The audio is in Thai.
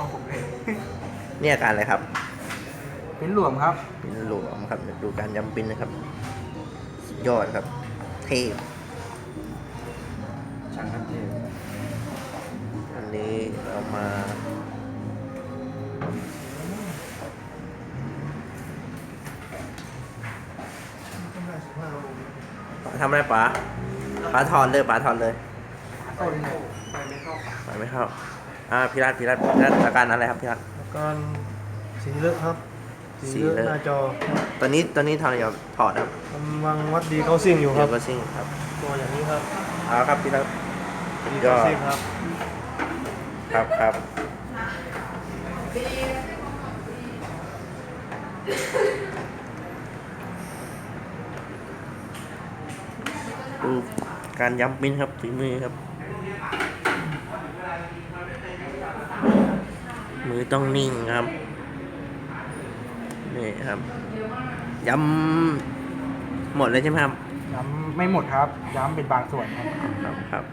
องผมเลยนี่อาการอะไรครับเป็นหลวมครับเป็นหลวมครับเดี๋ยวดูการย้ำปิ้นนะครับสุดยอดครับ เทพช่างครับเทพอันนี้เรามาทำอะไรป๋าป๋าถอนเลยป๋าถอนเลยต้นไปไม่เข้าไปไม่เข้า อ่าพี่รัตพี่รัตพี่รัตอาการอะไรครับพี่รัตการสีเลอะครับสีสีเลเลอะอะหน้าจอตอนนี้ตอนนี้ทำอะไรอยู่ถอดครับกำลังวัดดีเข้าซิ่งอยู่คเดี๋รัยบวก็ซิ่งครับตัวอย่างนี้ครับเอาครับพี่รัตดียอเข้าดซิ่งครับ ครับครับดูการย้ำปิ้นครับฝีมือครับ มือต้องนิ่งครับ นี่ครับย้ำหมดเลยใช่ไหมครับย้ำไม่หมดครับ ย้ำเป็นบางส่วนครับ ครับครับ